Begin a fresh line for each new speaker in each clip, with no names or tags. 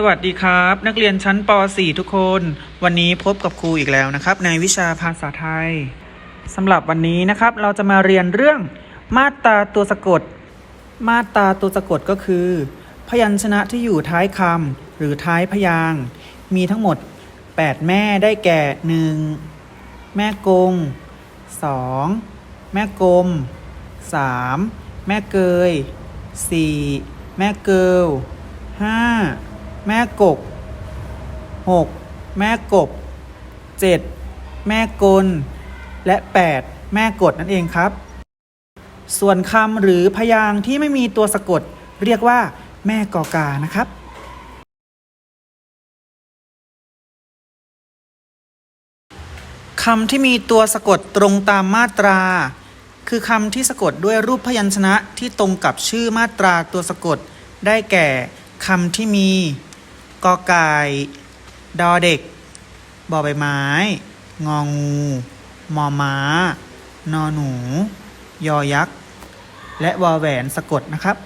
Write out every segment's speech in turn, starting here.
สวัสดีครับ นักเรียนชั้นป .4 ทุกคน วันนี้พบกับครูอีกแล้วนะครับ ในวิชาภาษาไทยสำหรับวันนี้นะครับ เราจะมาเรียนเรื่องมาตราตัวสะกด มาตราตัวสะกดก็คือ พยัญชนะที่อยู่ท้ายคำหรือท้ายพยางมีทั้งหมด 8 แม่ได้แก่ 1. แม่กง 2. แม่กลม 3. แม่เกย 4. แม่เกิล 5. แม่กก 6. แม่กบ 7. แม่กล และ 8 แม่กดนั่นเองครับ ส่วนคำหรือพยางค์ที่ไม่มีตัวสะกด เรียกว่า แม่กอกานะครับ คำที่มีตัวสะกดตรงตามมาตรา คือคำที่สะกดด้วยรูปพยัญชนะที่ตรงกับชื่อมาตราตัวสะกด ได้แก่คำที่มี กอไก่ ดอเด็ก บอใบไม้ งองู มอม้า นอหนู ยอยักษ์ และวอแหวนสะกดนะครับ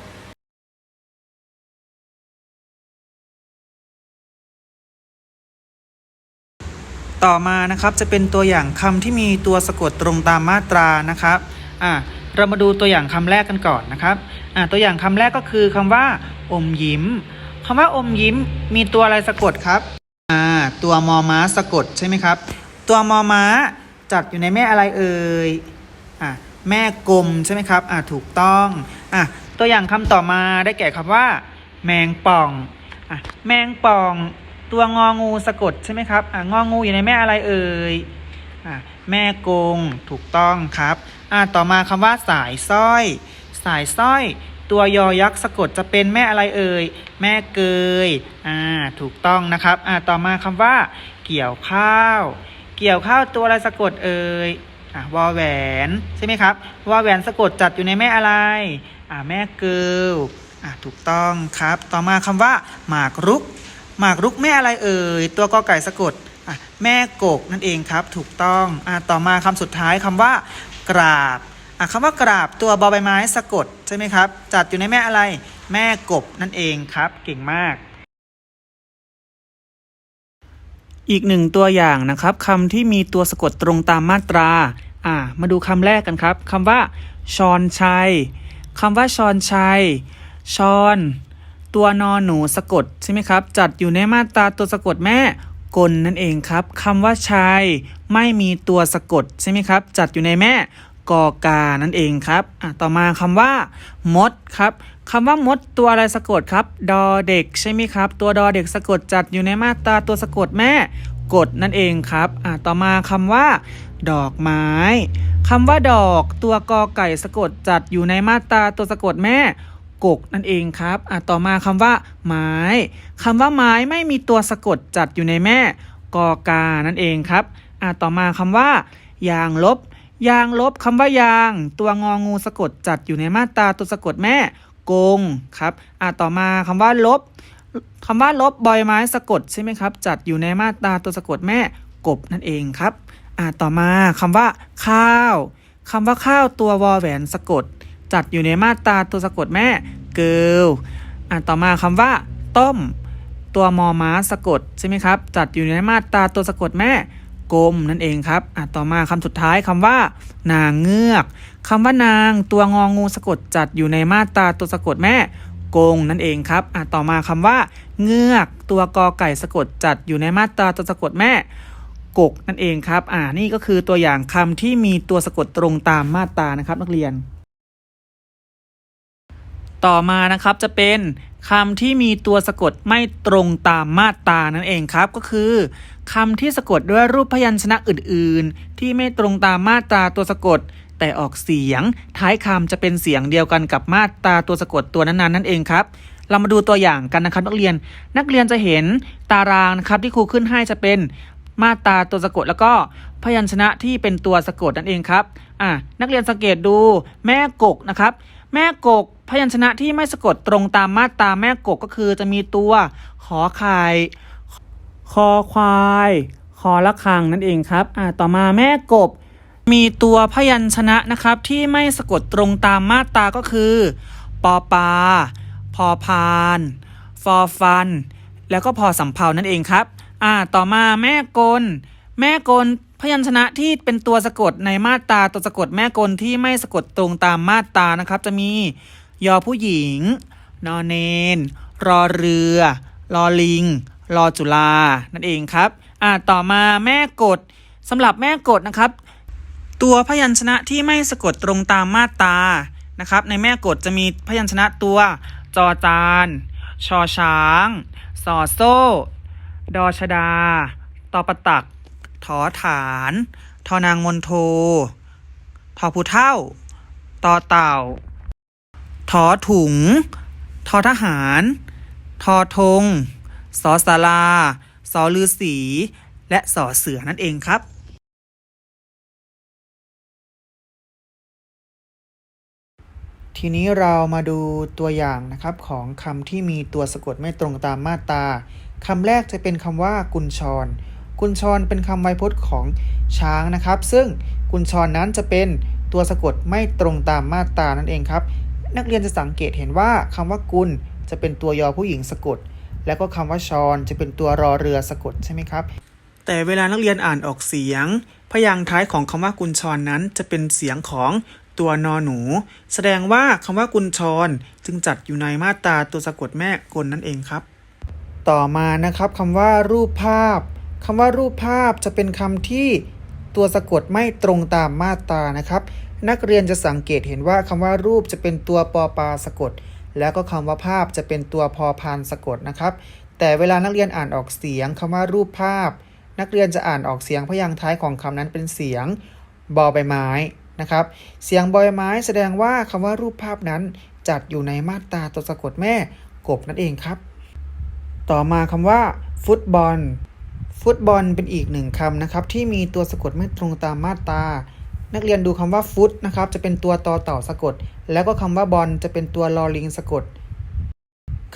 ต่อมานะครับจะเป็นตัวอย่างคำที่มีตัวสะกดตรงตามมาตรานะครับอ่าเรามาดูตัวอย่างคำแรกกันก่อนนะครับอ่าตัวอย่างคำแรกก็คือคำว่า อมยิ้มำว่าอมยิ้มมีตัวอะไรสะกดครับ อ่า ตัวมอม้าสะกดใช่ไหมครับ ตัวมอม้าจัดอยู่ในแม่อะไรเอ่ย อ่าแม่กลมใช่ไหมครับ อ่าถูกต้อง อ่าตัวอย่างคำต่อมาได้แก่คำว่า แมงป่อง อะแมงป่อง ตัวงองูสะกดใช่ไหมครับ อ่างองูอยู่ในแม่อะไรเอ่ย อ่าแม่กงถูกต้องครับ อ่าต่อมาคำว่าสายสร้อย สายสร้อย ตัวยอยักษ์สะกดจะเป็นแม่อะไรเอ่ย แม่เกย อ่า ถูกต้องนะครับ อ่า ต่อมาคำว่า เกี่ยวข้าว เกี่ยวข้าวตัวอะไรสะกดเอ่ย อ่าวอแหวนใช่ไหมครับ วอแหวนสะกดจัดอยู่ในแม่อะไร อ่า แม่เกลอ่าถูกต้องครับ ต่อมาคำว่า หมากรุก หมากรุกแม่อะไรเอ่ย ตัวกอไก่สะกดอะแม่กกนั่นเองครับ ถูกต้องอะต่อมาคำสุดท้ายคำว่า กราบ คำว่ากราบตัวบอใบไม้สะกดใช่ไหมครับ จัดอยู่ในแม่อะไร แม่กบนั่นเองครับ เก่งมาก อีกหนึ่งตัวอย่างนะครับคำที่มีตัวสะกดตรงตามมาตรา อ่า มาดูคำแรกกันครับคำว่าชอนชัยคำว่าชอนชัยชอนตัวนอนหนูสะกดใช่ไหมครับ จัดอยู่ในมาตราตัวสะกดแม่กลนั่นเองครับคำว่าชายไม่มีตัวสะกดใช่ไหมครับ จัดอยู่ในแม่ กอกานั่นเองครับอะต่อมาคำว่ามดครับคำว่ามดตัวอะไรสะกดครับ ดอเด็กใช่ไหมครับ ตัวดอเด็กสะกดจัดอยู่ในมาตราตัวสะกดแม่กดนั่นเองครับอะต่อมาคำว่า ดอกไม้คำว่าดอกตัวกอไก่สะกดจัดอยู่ในมาตราตัวสะกดแม่กกนั่นเองครับอะต่อมาคำว่า ไม้คำว่าไม้ไม่มีตัวสะกดจัดอยู่ในแม่กอกานั่นเองครับอะต่อมาคำว่า ยางลบ ยางลบคำว่ายาง ตัวงองูสะกดจัดอยู่ในมาตราตัวสะกดแม่กงครับอะต่อมาคำว่าลบคำว่าลบบอยไม้สะกดใช่ไหมครับ จัดอยู่ในมาตราตัวสะกดแม่กบนั่นเองครับอะต่อมาคำว่า ข้าวคำว่าข้าวตัววอแหวนสะกด จัดอยู่ในมาตราตัวสะกดแม่เกิลอะต่อมาคำว่า ต้ม ตัวมอม้าสะกดใช่ไหมครับ จัดอยู่ในมาตราตัวสะกดแม่ กลมนั่นเองครับอะต่อมาคำสุดท้ายคำว่า นางเงือกคำว่านางตัวงองูสะกดจัดอยู่ในมาตราตัวสะกดแม่กงนั่นเองครับอะต่อมาคำว่า เงือก ตัวกอไก่สะกดจัดอยู่ในมาตราตัวสะกดแม่กกนั่นเองครับอ่านี่ก็คือตัวอย่างคำที่มีตัวสะกดตรงตามมาตรานะครับ นักเรียน ต่อมานะครับจะเป็น คำที่มีตัวสะกดไม่ตรงตามมาตรานั่นเองครับก็คือคำที่สะกดด้วยรูปพยัญชนะอื่น ๆ ที่ไม่ตรงตามมาตราตัวสะกด แต่ออกเสียง ท้ายคำจะเป็นเสียงเดียวกันกับมาตราตัวสะกดตัวนั้นๆนั่นเองครับเรามาดูตัวอย่างกันนะครับนักเรียน นักเรียนจะเห็นตารางนะครับที่ครูขึ้นให้จะเป็นมาตราตัวสะกดแล้วก็พยัญชนะที่เป็นตัวสะกดนั่นเองครับอะนักเรียนสังเกตดูแม่กกนะครับ แม่กก พยัญชนะที่ไม่สะกดตรงตามมาตราแม่กกก็คือจะมีตัวขอไข่คอควาย คอละคังนั่นเองครับ อะต่อมาแม่กบ มีตัวพยัญชนะนะครับที่ไม่สะกดตรงตามมาตราก็คือปอปา พอพาน ฟอฟัน แล้วก็พอสำเพานั่นเองครับ อ่า ต่อมาแม่กล แม่กล พยัญชนะที่เป็นตัวสะกดในมาตราตัวสะกดแม่กลที่ไม่สะกดตรงตามมาตรานะครับ จะมียอผู้หญิง นอนเนน รอเรือ รอลิง รอจุฬานั่นเองครับ อ่าต่อมาแม่กฎสำหรับแม่กฎนะครับ ตัวพยัญชนะที่ไม่สะกดตรงตามมาตรานะครับ ในแม่กฎจะมีพยัญชนะตัวจอจานชอช้าง สอโซ่ ดอชดา ตอประตัก ถอฐาน ทอนางมนโททอผู้เท่าตอเต่า ทอถุง ทอทหาร ทอธงสอสาราสอลือสี และสอเสือนั่นเองครับ ทีนี้เรามาดูตัวอย่างนะครับของคำที่มีตัวสะกดไม่ตรงตามมาตราคำแรกจะเป็นคำว่ากุญชร กุญชรเป็นคำไวยพจน์ของช้างนะครับ ซึ่งกุญชรนั้นจะเป็นตัวสะกดไม่ตรงตามมาตรานั่นเองครับ นักเรียนจะสังเกตเห็นว่าคำว่ากุลจะเป็นตัวยอผู้หญิงสะกด แล้วก็คำว่าชรจะเป็นตัวรอเรือสะกดใช่ไหมครับ แต่เวลานักเรียนอ่านออกเสียง พยางค์ท้ายของคำว่ากุญชรนั้นจะเป็นเสียงของตัวนอหนู แสดงว่าคำว่ากุญชรจึงจัดอยู่ในมาตราตัวสะกดแม่กลนั่นเองครับ ต่อมานะครับคำว่ารูปภาพ คำว่ารูปภาพจะเป็นคำที่ตัวสะกดไม่ตรงตามมาตรานะครับ นักเรียนจะสังเกตเห็นว่าคำว่ารูปจะเป็นตัวปอปาสะกด แล้วก็คำว่าภาพจะเป็นตัวพอพานสะกดนะครับ แต่เวลานักเรียนอ่านออกเสียงคำว่ารูปภาพ นักเรียนจะอ่านออกเสียงพยางค์ท้ายของคำนั้นเป็นเสียงบอใบไม้นะครับ เสียงบอใบไม้แสดงว่าคำว่ารูปภาพนั้นจัดอยู่ในมาตราตัวสะกดแม่กบนั่นเองครับ ต่อมาคำว่า ฟุตบอล ฟุตบอลเป็นอีกหนึ่งคำนะครับ ที่มีตัวสะกดไม่ตรงตามมาตรา นักเรียนดูคำว่าฟุตนะครับ จะเป็นตัวต่อเต่าสะกด แล้วก็คำว่าบอลจะเป็นตัวลอลิงสะกด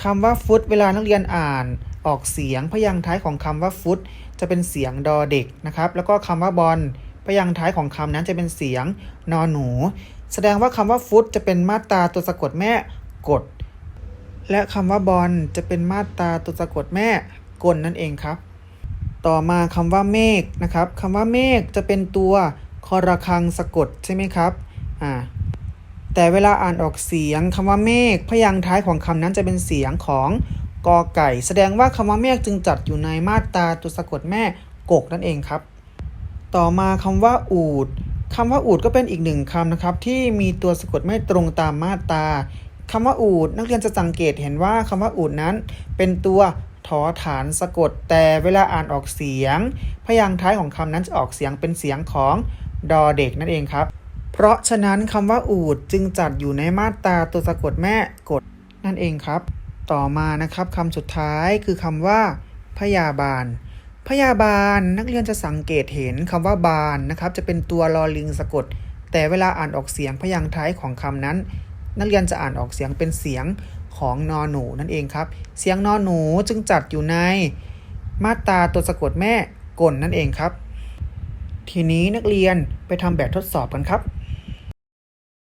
คำว่าฟุตเวลานักเรียนอ่านออกเสียงพยางค์ท้ายของคำว่าฟุตจะเป็นเสียงดอเด็กนะครับ แล้วก็คำว่าบอลพยางค์ท้ายของคำนั้นจะเป็นเสียงนอหนู แสดงว่าคำว่าฟุตจะเป็นมาตราตัวสะกดแม่กด และคำว่าบอลจะเป็นมาตราตัวสะกดแม่กลนั่นเองครับ ต่อมาคำว่าเมฆนะครับคำว่าเมฆจะเป็นตัวคอระคังสะกดใช่ไหมครับอ่าแต่เวลาอ่านออกเสียงคำว่าเมฆพยางค์ท้ายของคำนั้นจะเป็นเสียงของกอไก่ แสดงว่าคำว่าเมฆจึงจัดอยู่ในมาตราตัวสะกดแม่กกนั่นเองครับ ต่อมาคำว่าอูดคำว่าอูดก็เป็นอีกหนึ่งคำนะครับ ที่มีตัวสะกดไม่ตรงตามมาตราคำว่าอูดนักเรียนจะสังเกตเห็นว่าคำว่าอูดนั้น เป็นตัว ถอฐานสะกด แต่เวลาอ่านออกเสียง พยางค์ท้ายของคำนั้นจะออกเสียงเป็นเสียงของดอเด็กนั่นเองครับ เพราะฉะนั้นคำว่าอูดจึงจัดอยู่ในมาตราตัวสะกดแม่กดนั่นเองครับ ต่อมานะครับคำสุดท้ายคือคำว่า พยาบาล พยาบาลนักเรียนจะสังเกตเห็นคำว่าบาลนะครับ จะเป็นตัวลอลิงสะกด แต่เวลาอ่านออกเสียงพยางค์ท้ายของคำนั้น นักเรียนจะอ่านออกเสียงเป็นเสียง ของนอหนูนั่นเองครับ เสียงนอหนูจึงจัดอยู่ในมาตราตัวสะกดแม่กลนั่นเองครับ ทีนี้นักเรียนไปทำแบบทดสอบกันครับ